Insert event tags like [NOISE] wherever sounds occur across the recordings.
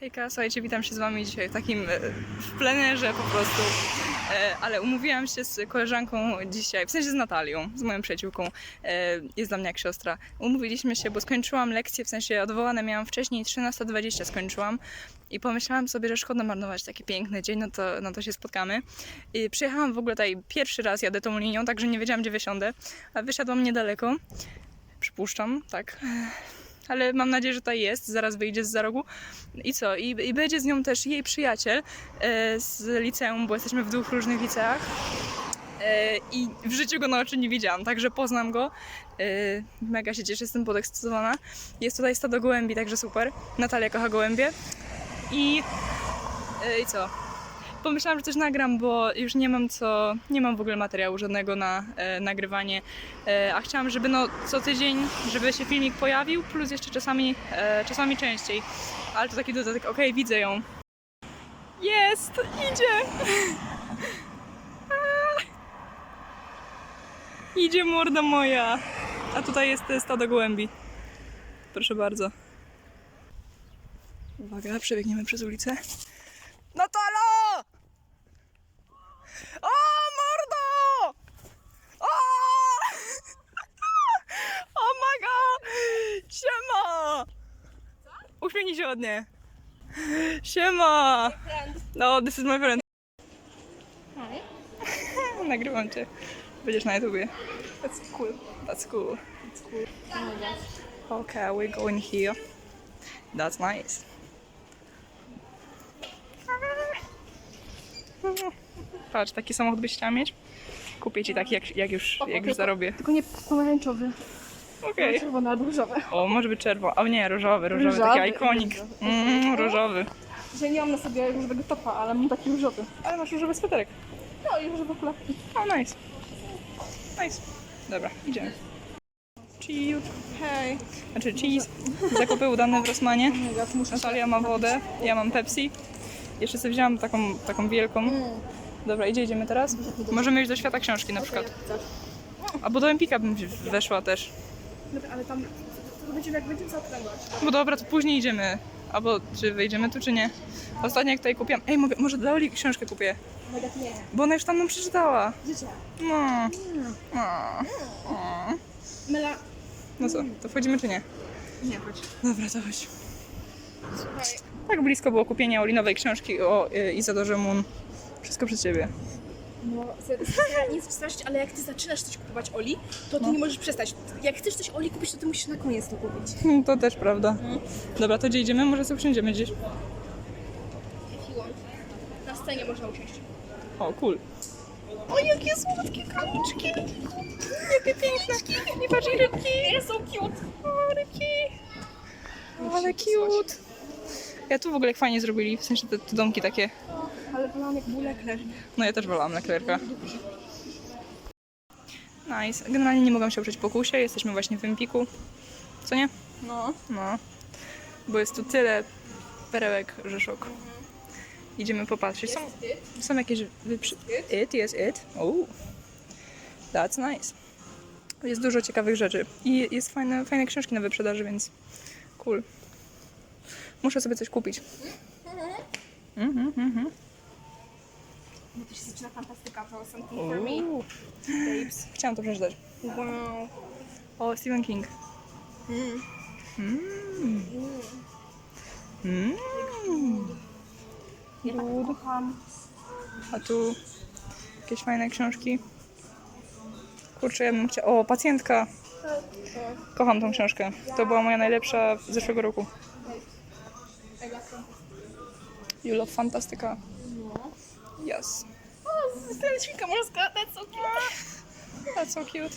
Hejka, słuchajcie, witam się z wami dzisiaj w takim e, w plenerze po prostu, e, ale umówiłam się z koleżanką dzisiaj, w sensie z Natalią, z moją przyjaciółką, e, jest dla mnie jak siostra. Umówiliśmy się, bo skończyłam lekcję, w sensie odwołane miałam wcześniej, 13.20 skończyłam i pomyślałam sobie, że szkoda marnować taki piękny dzień, no to, no to się spotkamy. I przyjechałam w ogóle tutaj pierwszy raz, jadę tą linią, także nie wiedziałam gdzie wysiądę, a wysiadłam niedaleko, przypuszczam, tak. Ale mam nadzieję, że tutaj jest, zaraz wyjdzie z za rogu. I co? I, I będzie z nią też jej przyjaciel e, z liceum, bo jesteśmy w dwóch różnych liceach. E, I w życiu go na oczy nie widziałam, także poznam go. E, mega się cieszę, jestem podekscytowana. Jest tutaj stado gołębi, także super. Natalia kocha gołębie. I, e, i co? Pomyślałam, że coś nagram, bo już nie mam co, nie mam w ogóle materiału żadnego na e, nagrywanie, e, a chciałam, żeby no co tydzień, żeby się filmik pojawił, plus jeszcze czasami, e, czasami częściej. Ale to taki dodatek, okej, widzę ją. Jest! Idzie! [LAUGHS] Idzie morda moja! A tutaj jest e, stado gołębi. Proszę bardzo. Uwaga, przebiegniemy przez ulicę. Natalo! O, mordo! O! [LAUGHS] Oh my god! Siema! Uśmiechnij się ładnie. Siema! No, this is my friend. [LAUGHS] Nagrywam cię. Będziesz na YouTubie. That's cool. That's cool. That's cool. Okay, we're going here. That's nice. Patrz, taki samochód byś chciała mieć? Kupię ci taki, jak, jak, już, jak już zarobię. Tylko nie pomarańczowy, Okej. czerwony albo różowy. O, może być czerwony. O nie, różowy, różowy, taki ikonik. różowy. Mm, różowy. Dzisiaj nie mam na sobie różowego topa, ale mam taki różowy. Ale masz różowy sweterek. No i różowe kulawki. O, nice. Nice. Dobra, idziemy. Cheese. Hej. Znaczy cheese. Zakupy udane w Rosmanie. Muszę Natalia ma wodę, ja mam Pepsi. Jeszcze sobie wzięłam taką, taką wielką. Dobra, idzie, idziemy teraz? Możemy iść do świata książki na przykład. Albo do Empika bym weszła też. Dobra, ale tam to będziemy jak będziemy zaokrągłać. Bo dobra, to później idziemy. Albo czy wyjdziemy tu, czy nie. Ostatnio jak tutaj kupiłam... Ej, mogę, może dla Oli książkę kupię. Nie. Bo ona już tam nam przeczytała. Życie. No. No. No. Mela. No co, to wchodzimy czy nie? Nie, chodź. Dobra, to chodź. Tak blisko było kupienia Oli nowej książki o y, Izadorze Moon. Wszystko przez ciebie. No, nie jest straszyć, ale jak ty zaczynasz coś kupować Oli, to ty nie możesz przestać. Jak chcesz coś Oli kupić, to ty musisz na koniec to kupić. Hmm, [LAUGHS] To też prawda. Dobra, to gdzie idziemy? Może sobie usiądziemy gdzieś. Na scenie można usiąść. O, cool. O, jakie słodkie kamiczki! Jakie piękne. Nie patrz, rybki. Są cute! O, rybki. Ale cute. Ja tu w ogóle jak fajnie zrobili, w sensie te, te domki takie. Ale wolałam jak był lekler. No ja też wolałam leklerka. Nice. Generalnie nie mogłam się oprzeć pokusie, jesteśmy właśnie w Empiku. Co nie? No. No. Bo jest tu tyle perełek, że szok. Idziemy popatrzeć. Są, są jakieś wyprzy... It, jest it. Oh. That's nice. Jest dużo ciekawych rzeczy. I jest fajne, fajne książki na wyprzedaży, więc cool. Muszę sobie coś kupić. Mhm, to się zaczyna fantastyka, to something for me. Uuu. Babes. Chciałam to przeczytać. Wow. O, Stephen King. Mm. Mm. Mm. Ja tak Good. kocham. A tu jakieś fajne książki. Kurczę, ja bym chciała... O, pacjentka. Kocham tą książkę. To była moja najlepsza z zeszłego roku. You love Fantastyka. Yes. Ten świnka morska, that's so cute. That's so cute.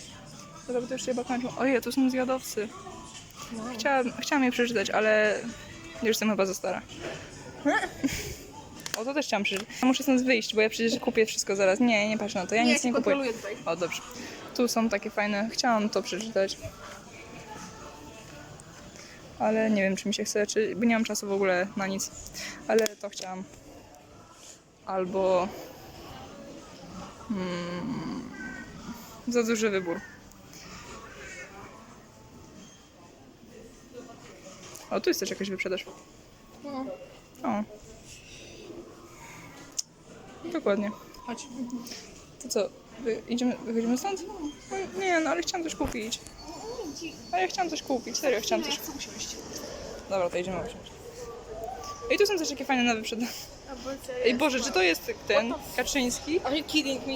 Dobra, to już się chyba kończą. Ojej, tu są zjadowcy. Chciałam, chciałam je przeczytać, ale już jestem chyba za stara. O, to też chciałam przeczytać. Ja muszę stąd wyjść, bo ja przecież kupię wszystko zaraz. Nie, nie patrz na to, ja Nie, nic ja nie cię kupuję. kontroluję tutaj. O, dobrze. Tu są takie fajne. Chciałam to przeczytać. Ale nie wiem, czy mi się chce, czy... bo nie mam czasu w ogóle na nic. Ale to chciałam. Albo... Hmm, za duży wybór. O, tu jest też jakaś wyprzedaż. No. O. Dokładnie. Chodź. To co, wy, idziemy, wychodzimy stąd? No, nie, no ale chciałam coś kupić. Ale ja chciałam coś kupić, serio chciałam coś chcę usiąść. Dobra, to idziemy usiąść. Ej, tu są też takie fajne nowe przed... Ej, Boże, czy to jest ten Kaczyński? Are you kidding me?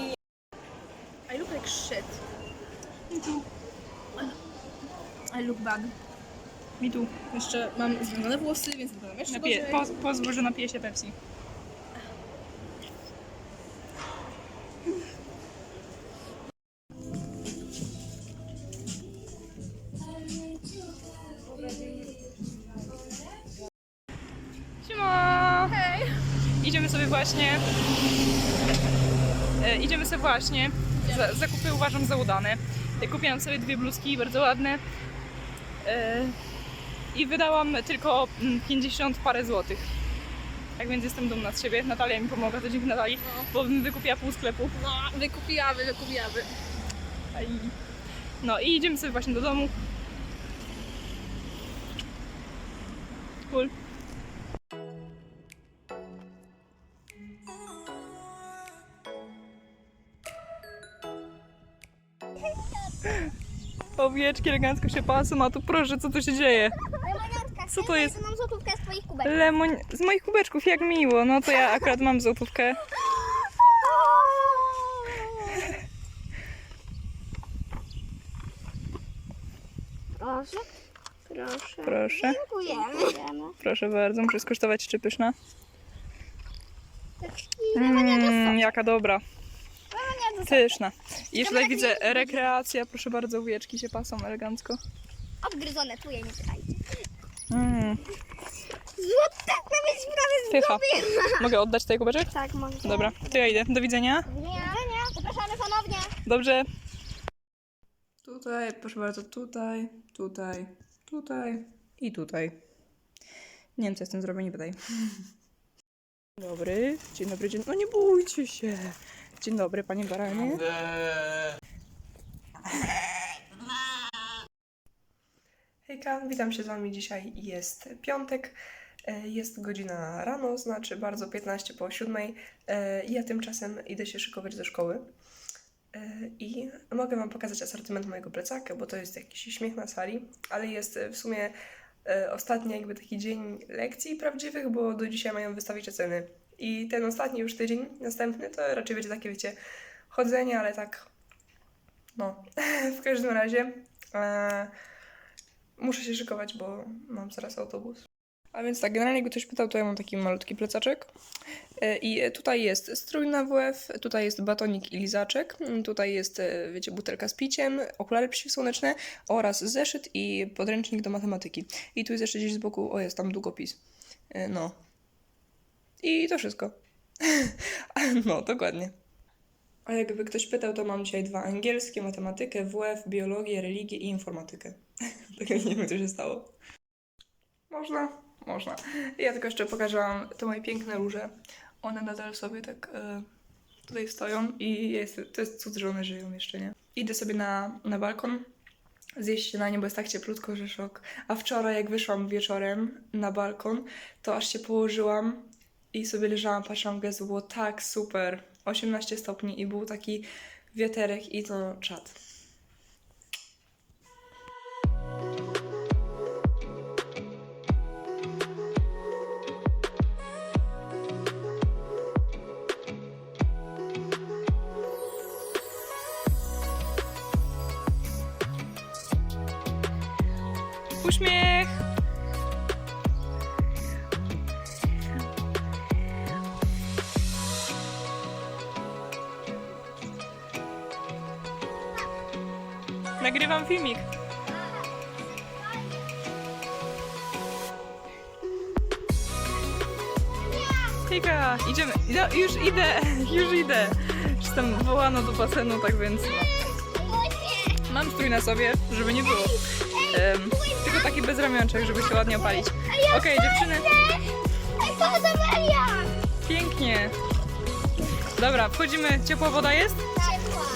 I look like shit. I look bad. Mi tu. Jeszcze mam zmienione włosy, więc wyglądam jeszcze Napije, gorzej. poz, pozwól, że napiję się Pepsi. Idziemy sobie właśnie. E, idziemy sobie właśnie. Za, zakupy uważam za udane. Kupiłam sobie dwie bluzki bardzo ładne. E, I wydałam tylko mm, 50 parę złotych. Tak więc jestem dumna z siebie. Natalia mi pomogła, to dzięki Natalii, bo bym wykupiła pół sklepu. No, wykupiłaby, wykupiłaby. Aj. No i idziemy sobie właśnie do domu. Cool. Owieczki elegancko się pasą, a tu proszę, co tu się dzieje? Lemoniatka, Co to jest? Mam złotówkę z twoich kubek. Lemon... Z moich kubeczków, jak miło. No to ja akurat mam złotówkę. Proszę. Proszę. Proszę, Dziękujemy. proszę bardzo. Muszę skosztować, czy pyszna. Mmm, jaka dobra. Pyszna. I jeszcze tutaj widzę rekreacja, proszę bardzo, ujeczki się pasą elegancko. Odgryzone, tu je nie pytajcie. Mm, Złotówka być prawie pycha. Mogę oddać tutaj kubeczek? Tak, mogę. Dobra, to ja idę. Do widzenia. Nie, nie. Zapraszamy ponownie. Dobrze. Tutaj, proszę bardzo, tutaj, tutaj, tutaj i tutaj. Nie wiem, co tym zrobię, nie pytaj. Dobry, dzień dobry, dzień... No nie bójcie się. Dzień dobry, panie baranie. Hejka, witam się z wami dzisiaj. Jest piątek, e, jest godzina rano, znaczy bardzo 15 po 7. e, Ja tymczasem idę się szykować do szkoły. E, I mogę Wam pokazać asortyment mojego plecaka, bo to jest jakiś śmiech na sali, ale jest w sumie ostatni jakby taki dzień lekcji prawdziwych, bo do dzisiaj mają wystawić oceny. I ten ostatni już tydzień, następny, to raczej będzie takie, wiecie, chodzenie, ale tak, no, [LAUGHS] w każdym razie e, muszę się szykować, bo mam zaraz autobus. A więc tak, generalnie jakby ktoś pytał, to ja mam taki malutki plecaczek. E, I tutaj jest strój na WF, tutaj jest batonik i lizaczek, tutaj jest, e, wiecie, butelka z piciem, okulary przeciwsłoneczne oraz zeszyt i podręcznik do matematyki. I tu jest jeszcze gdzieś z boku, o jest tam długopis. E, No. I to wszystko. [LAUGHS] no, dokładnie. A jakby ktoś pytał, to mam dzisiaj dwa angielskie, matematykę, WF, biologię, religię i informatykę. [LAUGHS] tak jak nie wiem, co się stało. Można? Można. Ja tylko jeszcze pokażę wam te moje piękne róże. One nadal sobie tak e, tutaj stoją i jest, to jest cud, że one żyją jeszcze, nie? Idę sobie na, na balkon zjeść śniadanie, bo jest tak cieplutko, że szok. A wczoraj, jak wyszłam wieczorem na balkon, to aż się położyłam i sobie leżałam, patrzyłam gwiazdy, było tak super. 18 stopni i był taki wiaterek i to czad. Uśmiech! Nagrywam filmik. Hejka, idziemy. No, już idę, [LAUGHS] już idę. Już tam wołano do basenu, tak więc. Mam strój na sobie, żeby nie było. Em, tylko taki bez ramionczek, żeby się ładnie opalić. Okej, dziewczyny, Ej, to Amelia! pięknie. Dobra, wchodzimy. Ciepła woda jest?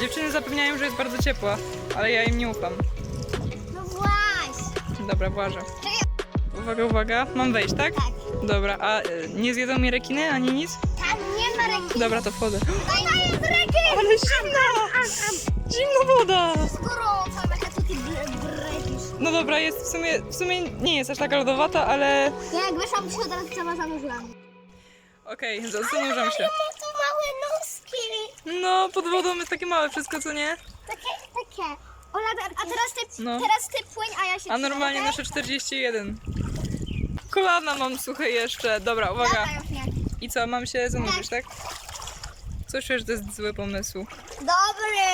Dziewczyny zapewniają, że jest bardzo ciepła, ale ja im nie ufam. No właśnie. Dobra, włażę. Uwaga, uwaga. Mam wejść, tak? Tak. Dobra, a y, nie zjedzą mnie rekiny ani nic? Tam nie ma ręki. Dobra, to wchodzę. Tutaj jest ręki. Ale zimna! Zimna woda! Gorąca, jaka to ty bre- bredzisz. No dobra, jest w sumie, w sumie nie jest aż taka lodowata, ale Ja jak wyszłam, to się od razu sama zanurzyłam. okej, zanurzam się. tu małe nóżki. No, pod wodą jest takie małe wszystko, co nie? Takie. Ola, a teraz ty, No. teraz ty płyń, a ja się A normalnie nasze 41. Kolana mam suche jeszcze. Dobra, uwaga. Dobra, już nie. I co, mam się zanurzyć, tak? Coś czuję, że to jest zły pomysł. Dobry.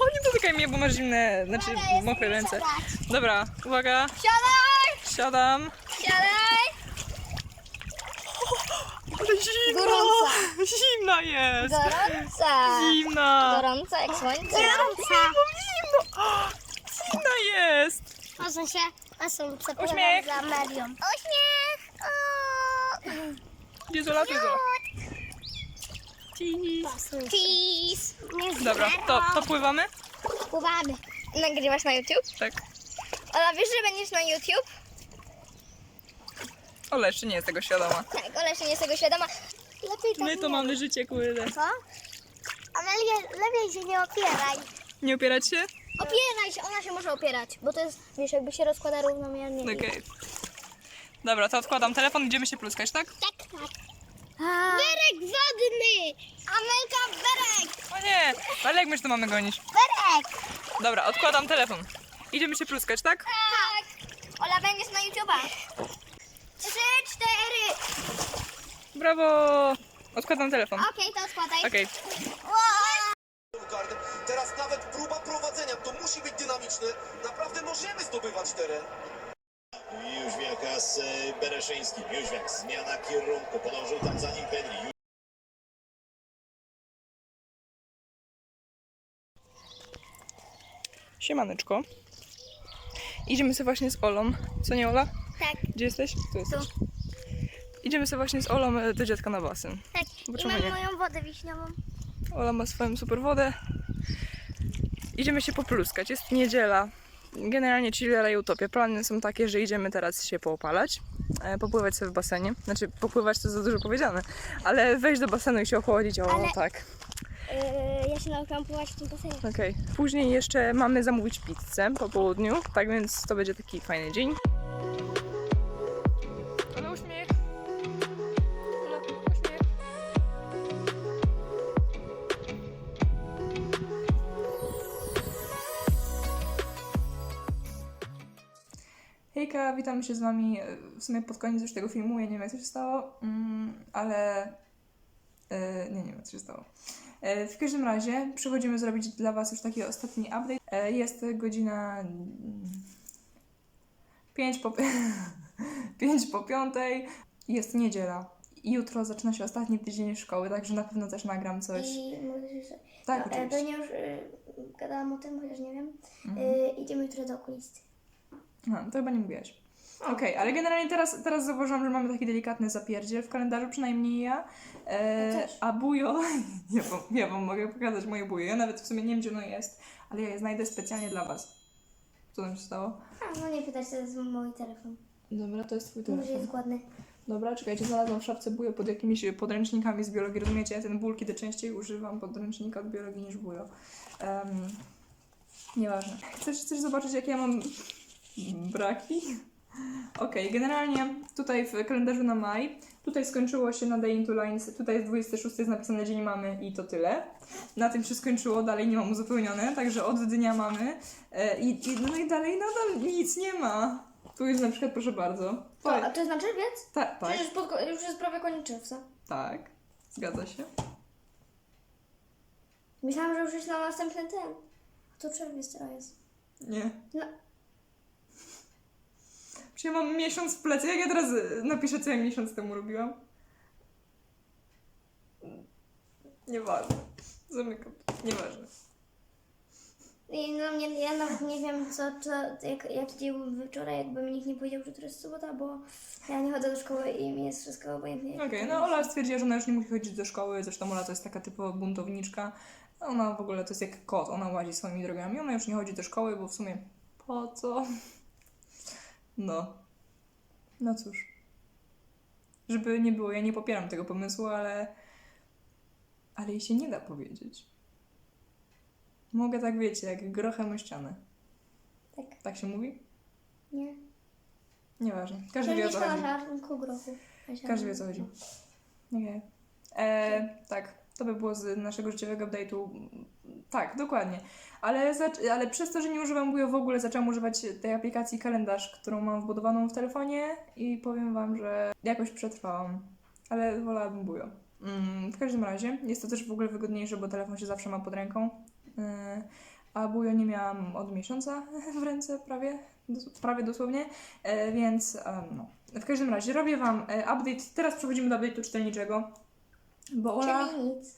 O, nie dotykaj mnie, bo masz zimne, znaczy Dobra, mokre ręce. siadać. Dobra, uwaga, Siadaj, siadam. siadaj. Ale zimna! Gorąca. Zimna jest! Gorąca. Zimna! Gorąca jak słońce. Gorąca. Zimna jest! Proszę się, a są Uśmiech. za Marią. Uśmiech. Gdzie Zola, tu Zola. Cheese. Dobra, to, to pływamy? Pływamy. Nagrywasz na YouTube? Tak. Ola, wiesz, że będziesz na YouTube? Ola jeszcze nie jest tego świadoma. Tak, Ola jeszcze nie jest tego świadoma. Lepiej tak My to nie. mamy życie, kurde. Co? Amelia, lepiej się nie opieraj. Nie opierać się? Opieraj się, ona się może opierać, bo to jest, wiesz, jakby się rozkłada równomiernie. Okej. Dobra, to odkładam telefon, idziemy się pluskać, tak? Tak, tak. Berek wodny! Amelka, berek! O nie! Ale jak my się to mamy gonić? Berek! Dobra, odkładam telefon. Idziemy się pluskać, tak? Tak. Ola, będziesz na YouTube'a. Trzy, cztery. Brawo! Odkładam telefon. Okej, to odkładaj. Okej. Wow. Teraz nawet próba prowadzenia, to musi być dynamiczne. Naprawdę możemy zdobywać teren. Jóźwiaka z e, Bereszyńskim. Jóźwiak, zmiana kierunku, podążył tam za nim Penny. Siemaneczko. Idziemy sobie właśnie z Olą. Co nie Ola? Tak, Gdzie jesteś? Tu jesteś. Idziemy sobie właśnie z Olą e, do dziadka na basen. tak. Bo I czemu mam nie? moją wodę wiśniową. Ola ma swoją super wodę. Idziemy się popluskać. Jest niedziela. Generalnie chillera i utopia. Plany są takie, że idziemy teraz się poopalać, e, popływać sobie w basenie. Znaczy, popływać to za dużo powiedziane, ale wejść do basenu i się ochłodzić, o Ale- tak. Yy, ja się nauczyłam pływać w tym basenie. Okej. Później jeszcze mamy zamówić pizzę po południu, tak więc to będzie taki fajny dzień. Hejka, witam się z wami e, w sumie pod koniec już tego filmu, ja nie wiem jak to się stało, mm, ale e, nie, nie wiem co się stało. E, W każdym razie przychodzimy zrobić dla Was już taki ostatni update. Jest godzina 5 po, [LAUGHS] 5 po 5. Jest niedziela. I jutro zaczyna się ostatni tydzień szkoły, także na pewno też nagram coś. I że... Tak, no, oczywiście. Pewnie już y, gadałam o tym, chociaż nie wiem. Mhm. Y, idziemy jutro do okulisty. Aha, to chyba nie mówiłaś. Okej, ale generalnie teraz, teraz zauważyłam, że mamy taki delikatny zapierdziel w kalendarzu, przynajmniej ja. E, Ja a bujo, [LAUGHS] ja wam, ja wam mogę pokazać moje bujo. Ja nawet w sumie nie wiem, gdzie ono jest, ale ja je znajdę specjalnie dla was. Co tam się stało? A, no nie pytać, to jest mój telefon. Dobra, to jest twój Może jest głodny. Dobra, czekajcie, znalazłam w szafce bujo pod jakimiś podręcznikami z biologii. Rozumiecie, ja ten ból, kiedy częściej używam podręcznika od biologii niż bujo. Um, nieważne. Chcesz, chcesz zobaczyć, jakie ja mam braki? Okej, generalnie tutaj w kalendarzu na maj, tutaj skończyło się na Day into Lines, tutaj jest 26, jest napisane dzień mamy i to tyle. Na tym się skończyło, dalej nie mam uzupełnione, także od dnia mamy. E, i, i, no i dalej nadal nic nie ma. Tu jest na przykład, proszę bardzo. To, a to jest na czerwiec? Ta, tak. Przecież pod, już jest prawie koniec czerwca. Tak, zgadza się. Myślałam, że już jest na następny ten. A to czerwiec teraz jest. Nie. No. Czy ja mam miesiąc w plecy? Jak ja teraz y, napiszę, co ja miesiąc temu robiłam? Nieważne. Zamykam. Nieważne. I no nie, ja nawet nie wiem, co, co jak, jaki dzień wczoraj, jakby mi nikt nie powiedział, że to jest sobota, bo ja nie chodzę do szkoły i mi jest wszystko obojętnie. Okej, no Ola stwierdziła, że ona już nie musi chodzić do szkoły, zresztą Ola to jest taka typowa buntowniczka. Ona w ogóle to jest jak kot, ona łazi swoimi drogami, ona już nie chodzi do szkoły, bo w sumie po co? No. No cóż. Żeby nie było, ja nie popieram tego pomysłu, ale. Ale jej się nie da powiedzieć. Mogę tak, wiecie, jak grochem o ścianę. Tak. Tak się mówi? Nie. Nieważne. Każdy wie o co chodzi. żarnku grochu. Każdy wie o co chodzi. Okej. E, tak, to by było z naszego życiowego update'u. Tak, dokładnie. Ale, ale przez to, że nie używam Bujo w ogóle, zaczęłam używać tej aplikacji kalendarz, którą mam wbudowaną w telefonie i powiem Wam, że jakoś przetrwałam. Ale wolałabym Bujo. Mm, w każdym razie jest to też w ogóle wygodniejsze, bo telefon się zawsze ma pod ręką. E, a Bujo nie miałam od miesiąca [LAUGHS] w ręce prawie, prawie dosłownie, e, więc e, no. W każdym razie robię Wam e, update. Teraz przechodzimy do update'u czytelniczego. Bo Ola. Czyli nic.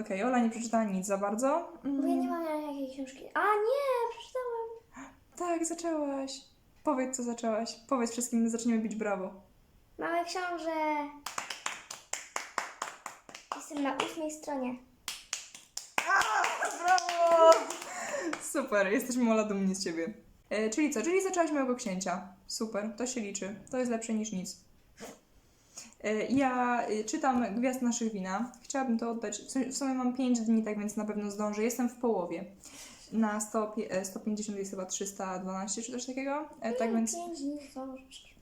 Okej, Ola nie przeczytała nic za bardzo. Bo ja nie mam jakiej książki. A nie, przeczytałam. Tak, zaczęłaś. Powiedz, co zaczęłaś. Powiedz wszystkim, zaczniemy bić brawo. Mamy książę. Jestem na ósmej stronie. Brawo! Super, jesteśmy Ola dumni z Ciebie. E, czyli co? Czyli zaczęłaś mojego księcia. Super, to się liczy. To jest lepsze niż nic. E, ja e, czytam Gwiazd naszych wina. Chciałabym to oddać. W sumie- mam 5 dni, tak więc na pewno zdążę. Jestem w połowie. Na 100, e, 150 jest chyba 312 czy coś takiego. E, tak więc. Pięć dni zdążysz.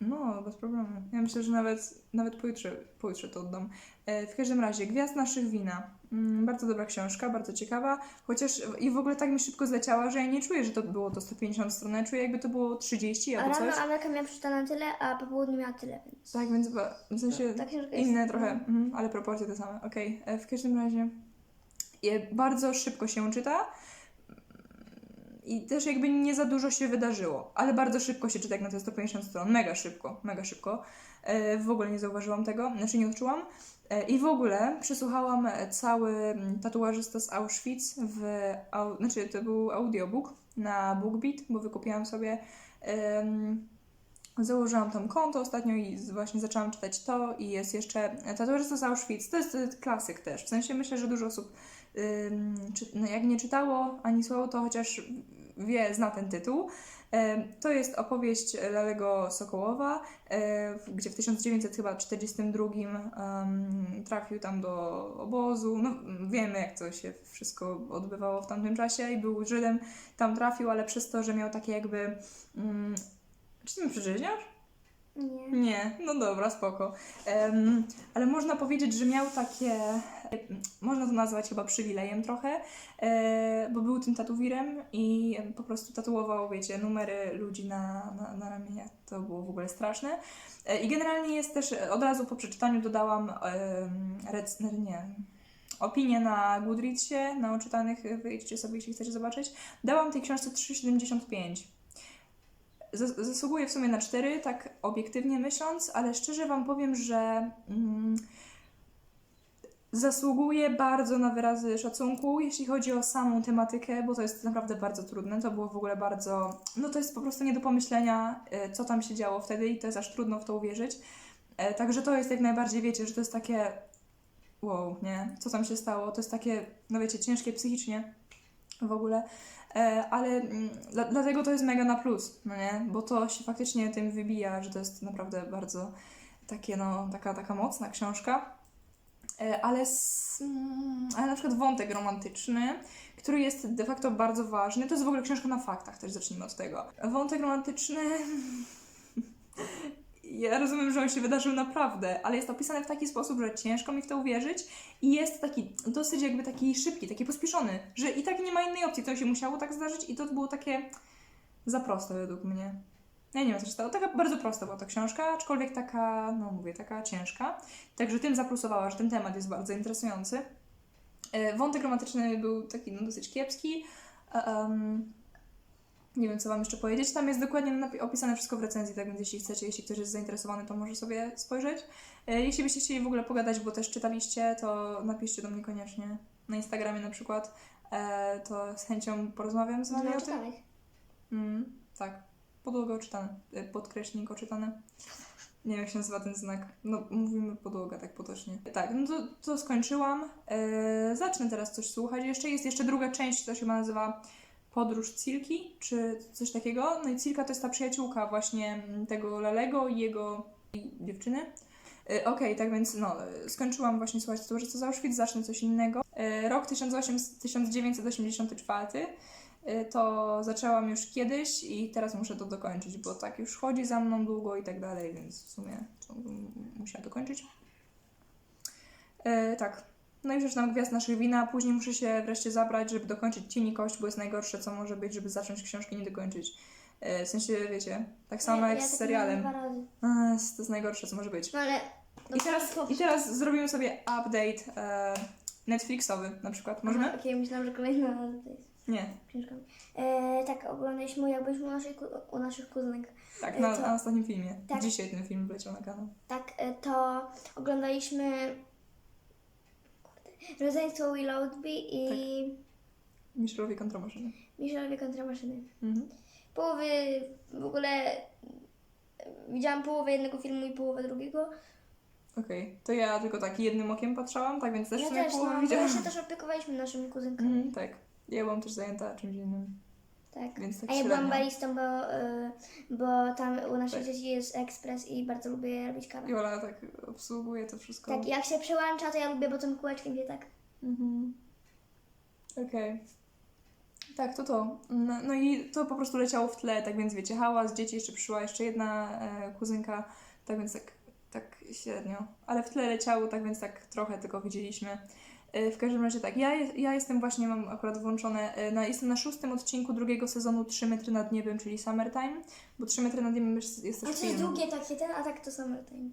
No, bez problemu. Ja myślę, że nawet, nawet pojutrze, pojutrze to oddam. E, w każdym razie, Gwiazd naszych wina. Mm, bardzo dobra książka, bardzo ciekawa. Chociaż i w ogóle tak mi szybko zleciała, że ja nie czuję, że to było to 150 stron. Ja czuję, jakby to było 30 A albo rano coś. Amelka miała przeczytane tyle, a po południu miała tyle, więc... Tak, więc w sensie Ta książka jest- inne trochę, mhm, ale proporcje te same. Okej, e, w każdym razie je, bardzo szybko się czyta i też jakby nie za dużo się wydarzyło, ale bardzo szybko się czyta jak na te 150 stron, mega szybko, mega szybko. E, w ogóle nie zauważyłam tego, znaczy nie odczułam. E, I w ogóle przesłuchałam cały tatuażysta z Auschwitz w, au, znaczy to był audiobook na BookBeat, bo wykupiłam sobie Założyłam tam konto ostatnio i właśnie zaczęłam czytać to i jest jeszcze Tatuażysta z Auschwitz. To jest klasyk też. W sensie myślę, że dużo osób czy, no jak nie czytało ani słowo, to chociaż wie, zna ten tytuł. To jest opowieść Lalego Sokołowa, e, gdzie w 1942 em, trafił tam do obozu. No, wiemy, jak to się wszystko odbywało w tamtym czasie i był Żydem. Tam trafił, ale przez to, że miał takie jakby... Mm, czy ty mi przeżyźniasz? Nie. Nie, no dobra, spoko. Em, ale można powiedzieć, że miał takie, można to nazwać chyba przywilejem trochę, e, bo był tym tatuwirem i po prostu tatuował, wiecie, numery ludzi na, na, na ramieniach. To było w ogóle straszne. E, I generalnie jest też, e, od razu po przeczytaniu dodałam em, rec, nie, opinię na Goodreadsie, na oczytanych, wyjdźcie sobie, jeśli chcecie zobaczyć. Dałam tej książce 3,75. Zas- Zasługuje w sumie na 4, tak obiektywnie myśląc, ale szczerze Wam powiem, że mm, zasługuje bardzo na wyrazy szacunku, jeśli chodzi o samą tematykę, bo to jest naprawdę bardzo trudne. To było w ogóle bardzo. No to jest po prostu nie do pomyślenia, e, co tam się działo wtedy, i to jest aż trudno w to uwierzyć. E, Także to jest jak najbardziej, wiecie, że to jest takie. Wow, nie? Co tam się stało? To jest takie, no wiecie, ciężkie psychicznie w ogóle. E, ale mm, dla, dlatego to jest mega na plus, no nie? Bo to się faktycznie tym wybija, że to jest naprawdę bardzo takie, no, taka, taka mocna książka. E, ale, mm, ale na przykład wątek romantyczny, który jest de facto bardzo ważny, to jest w ogóle książka na faktach, też zacznijmy od tego. Wątek romantyczny... [LAUGHS] Ja rozumiem, że on się wydarzył naprawdę, ale jest opisany w taki sposób, że ciężko mi w to uwierzyć i jest taki dosyć jakby taki szybki, taki pospieszony, że i tak nie ma innej opcji, to się musiało tak zdarzyć i to było takie za proste według mnie. Ja nie wiem, co się stało. Taka bardzo prosta była ta książka, aczkolwiek taka, no mówię, taka ciężka. Także tym zaplusowała, że ten temat jest bardzo interesujący. E, Wątek romantyczny był taki no, dosyć kiepski. Um, nie wiem, co Wam jeszcze powiedzieć. Tam jest dokładnie opisane wszystko w recenzji, tak więc jeśli chcecie, jeśli ktoś jest zainteresowany, to może sobie spojrzeć. E, Jeśli byście chcieli w ogóle pogadać, bo też czytaliście, to napiszcie do mnie koniecznie. Na Instagramie na przykład. To z chęcią porozmawiam z Wami o tym. Mm, tak. Podłoga oczytana. Y, Podkreślnik oczytany. Nie wiem, jak się nazywa ten znak. No, mówimy podłoga, tak potocznie. Tak, no to, to skończyłam. Yy, zacznę teraz coś słuchać. Jeszcze jest jeszcze druga część, to się chyba nazywa Podróż Cilki, czy coś takiego. No i Cilka to jest ta przyjaciółka właśnie mm, tego Lalego i jego dziewczyny. E, Okej, tak więc no, e, skończyłam właśnie słuchać Towarzystwo z Auschwitz, zacznę coś innego. E, Rok 1800 1984 e, to zaczęłam już kiedyś i teraz muszę to dokończyć, bo tak już chodzi za mną długo i tak dalej, więc w sumie to bym musiała dokończyć. E, tak. No i przeczytam Gwiazd naszych wina, a później muszę się wreszcie zabrać, żeby dokończyć Cień i Kość, bo jest najgorsze, co może być, żeby zacząć książkę i nie dokończyć. E, w sensie, wiecie, tak samo jak ja z tak serialem. A, jest- to jest najgorsze, co może być. No ale... I teraz, I teraz zrobimy sobie update e, Netflixowy na przykład. Możemy? Okej, myślałam, że kolejna to jest Nie. książka. E, tak, oglądaliśmy jak byliśmy u, naszej, ku- u naszych kuzynek. Tak, E, na, to- na ostatnim filmie. Tak. Dzisiaj ten film wleciał na kanał. Tak, e, to oglądaliśmy kurde, Rodzeństwo Willowby i Mistrzowie kontra maszyny. Michelowie kontra maszyny. Mhm. Połowy w ogóle widziałam połowę jednego filmu i połowę drugiego. Okej. To ja tylko tak jednym okiem patrzałam, tak więc też Ja w sumie też, połowę no, widziałam. my się też opiekowaliśmy naszymi kuzynkami. Mhm, tak. Ja byłam też zajęta czymś innym. Tak. Więc tak A ja średnio. byłam baristą, bo, y, bo tam u naszych Tak. dzieci jest ekspres i bardzo lubię robić kawę. I Ola tak obsługuje to wszystko. Tak, jak się przełącza, to ja lubię, bo tym kółeczkiem wie tak. Mhm. Okej. Tak, to to. No, no i to po prostu leciało w tle, tak więc wiecie, hałas, dzieci, jeszcze przyszła jeszcze jedna e, kuzynka, tak więc tak, tak średnio. Ale w tle leciało, tak więc tak trochę tylko widzieliśmy. E, w każdym razie tak, ja, ja jestem właśnie, mam akurat włączone, e, na, jestem na szóstym odcinku drugiego sezonu 3 metry nad niebem, czyli Summertime, bo 3 metry nad niebem jest, jest A też to jest długie takie ten, a tak to Summertime.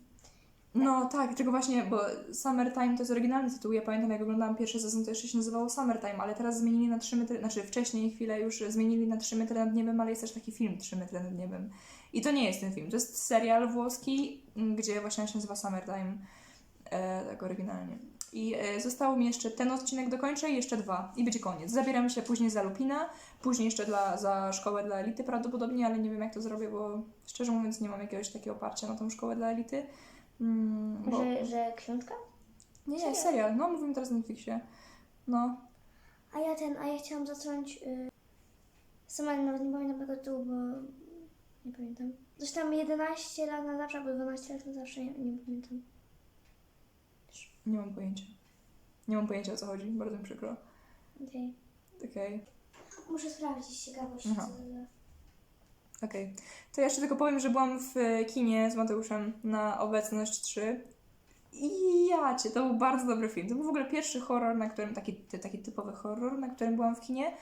No tak, tylko właśnie, bo Summertime to jest oryginalny tytuł. Ja pamiętam, jak oglądałam pierwszy sezon, to jeszcze się nazywało Summertime, ale teraz zmienili na 3 metry, znaczy wcześniej chwilę już zmienili na 3 metry nad niebem, ale jest też taki film 3 metry nad niebem. I to nie jest ten film, to jest serial włoski, gdzie właśnie się nazywa Summertime, e, tak oryginalnie. I e, zostało mi jeszcze ten odcinek dokończę i jeszcze dwa. I będzie koniec. Zabieram się później za Lupina, później jeszcze dla, za szkołę dla elity prawdopodobnie, ale nie wiem jak to zrobię, bo szczerze mówiąc nie mam jakiegoś takiego oparcia na tą szkołę dla elity. Mm, bo... Że, że książka? Nie, nie, Serial? No, mówimy teraz o Netflixie. No, A ja ten, a ja chciałam zacząć. Y... Sama nawet nie pamiętam tego tytułu, bo nie pamiętam. Coś tam 11 lat na zawsze, albo 12 lat na zawsze, nie, nie pamiętam. Nie mam pojęcia. Nie mam pojęcia o co chodzi, bardzo mi przykro. Okej. Okej, Muszę sprawdzić ciekawość. Aha. okej. To ja jeszcze tylko powiem, że byłam w e, kinie z Mateuszem na Obecność 3. I ja cię, to był bardzo dobry film. To był w ogóle pierwszy horror, na którym, taki, ty- taki typowy horror, na którym byłam w kinie.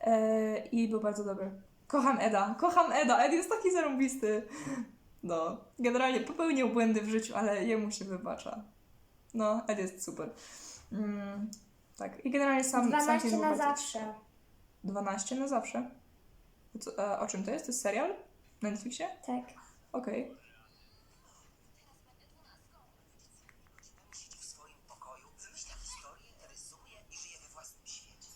E, I był bardzo dobry. Kocham Eda, kocham Eda, Ed jest taki zarąbisty. No, generalnie popełnił błędy w życiu, ale jemu się wybacza. No, Ed jest super. Mm, tak, i generalnie sam, sam 12 film był na zawsze. 12 na zawsze. Co, a, o czym to jest? To jest serial? Na Netflixie? Tak. Okej. własnym świecie.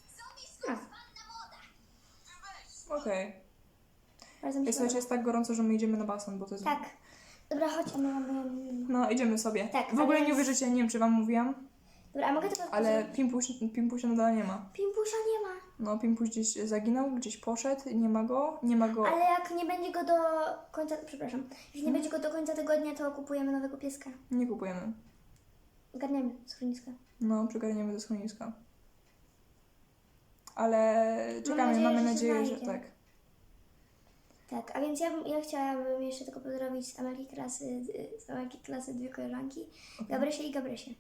Okej. Bardzo mi Okay. się Słuchajcie, jest tak gorąco, że my idziemy na basen, bo to jest... Tak. Dobra, chodź, a my mamy... No, idziemy sobie. Tak, w ogóle ale nie uwierzycie, nie wiem czy wam mówiłam, Dobra, a mogę to powtórzyć? ale Pimpuś, Pimpusia nadal nie ma. Pimpusia nie ma. No, Pimpuś gdzieś zaginął, gdzieś poszedł, nie ma go, nie ma go... Ale jak nie będzie go do końca... Przepraszam. Hmm? nie będzie go do końca tygodnia, to kupujemy nowego pieska. Nie kupujemy. Zgarniemy z schroniska. No, przygarniemy do schroniska. Ale czekamy, nadzieję, mamy że się nadzieję, że znajdzie. tak. Tak, a więc ja, bym, ja chciałabym jeszcze tylko pozdrowić z Amelki klasy, z Amelki klasy dwie koleżanki. Gabrysię i Gabrysię.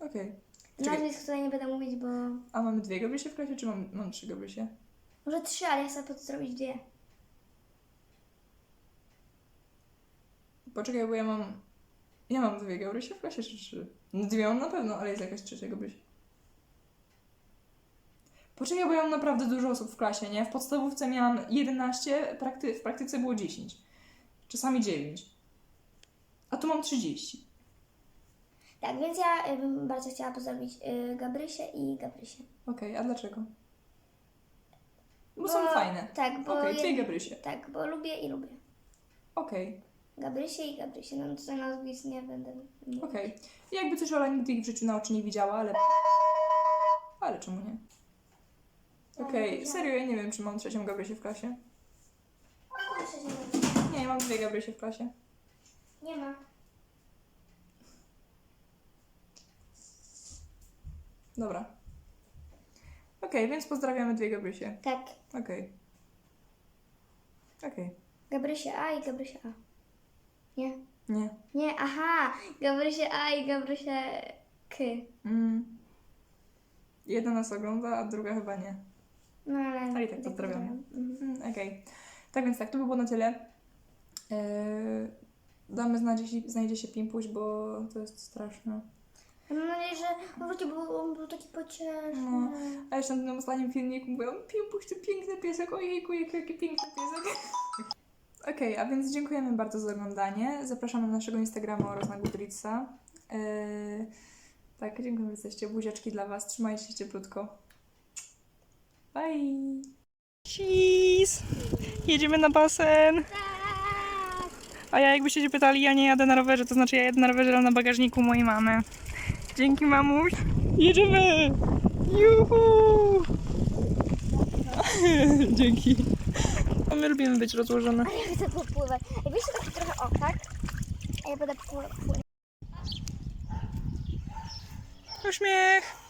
Okej. Nazwisk tutaj nie będę mówić, bo... a mamy dwie Gabrysie w klasie, czy mam, mam trzy Gabrysie? Może trzy, ale ja chcę pozdrowić dwie. Poczekaj, bo ja mam. Ja mam dwie Gabrysie w klasie, czy trzy? No dwie mam na pewno, ale jest jakaś trzecia Gabrysia. Poczekaj, bo ja mam naprawdę dużo osób w klasie, nie? W podstawówce miałam 11, prakty- w praktyce było 10. Czasami 9. A tu mam 30. Tak, więc ja y, bym bardzo chciała pozdrowić y, Gabrysię i Gabrysię. Okej, a dlaczego? Bo, są fajne. Tak, bo... Okej, jed- Gabrysie. Tak, bo lubię i lubię. Okej, Gabrysię i Gabrysię. No tutaj nazwisk nie będę mówić. okej. Jakby coś Ola nigdy ich w życiu na oczy nie widziała, ale... Ale czemu nie? Okej, serio, ja nie wiem, czy mam trzecią Gabrysię w klasie. Nie, ja mam dwie Gabrysie w klasie. Nie ma. Dobra. Okej, więc pozdrawiamy dwie Gabrysie. Tak. Okej. Okej. Gabrysie A i Gabrysie A. Nie. Nie. Nie, aha. Gabrysie A i Gabrysie K. Mm. Jedna nas ogląda, a druga chyba nie. No ale... Ale i tak pozdrawiamy. Mhm. Mm, Okej. Tak więc tak, to by było na tyle. Yy, damy znać, jeśli znajdzie się Pimpuś, bo to jest straszne. Mam nadzieję, że wróci, bo on był taki pocieszny. No. A jeszcze na tym ostatnim filmiku mówiłam, Pimpuś to piękny piesek, ojejku, jaki, jaki piękny piesek. [LAUGHS] Okej, a więc dziękujemy bardzo za oglądanie. Zapraszamy na naszego Instagrama oraz na Goodreadsa. Yy, tak, dziękuję, że jesteście. Buziaczki dla Was. Trzymajcie się cieplutko. Bye! Cheese! Jedziemy na basen! A ja jakbyście się pytali, ja nie jadę na rowerze, to znaczy ja jadę na rowerze, ale na bagażniku mojej mamy. Dzięki mamuś! Jedziemy! Juhu! [LAUGHS] Dzięki. A my lubimy być rozłożone. Ja chcę popływać. Ej, wiesz, tak trochę o, tak? A ja będę pływać. Uśmiech!